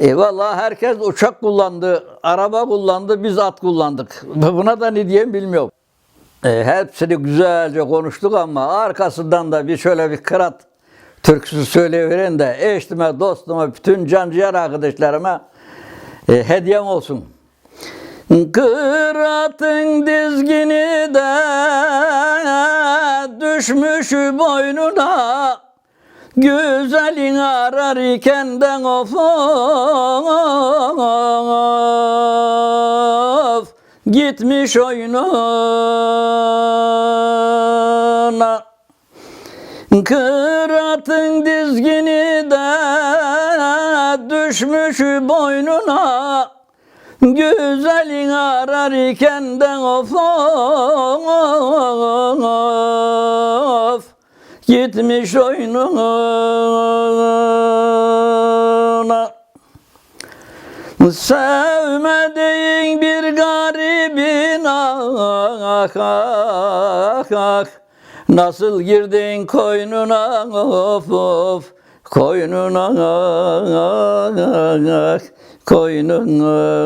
Eyvallah herkes uçak kullandı, araba kullandı, biz at kullandık. Buna da ne diyeyim bilmiyorum. E, hepsini güzelce konuştuk ama arkasından da bir şöyle bir kırat türküsü söyleyiverin de eşime, dostuma, bütün canciğer arkadaşlarıma e, hediyem olsun. Kıratın dizgini de düşmüş boynuna Güzelin arar ikenden of of Gitmiş oyununa. Kıratın dizgini de düşmüş boynuna. Güzelin arar ikenden of of Gitmiş oyununa. Sevmediğin bir garibin ah ah ah. Nasıl girdin koynuna? Of of. Koynuna ah koynuna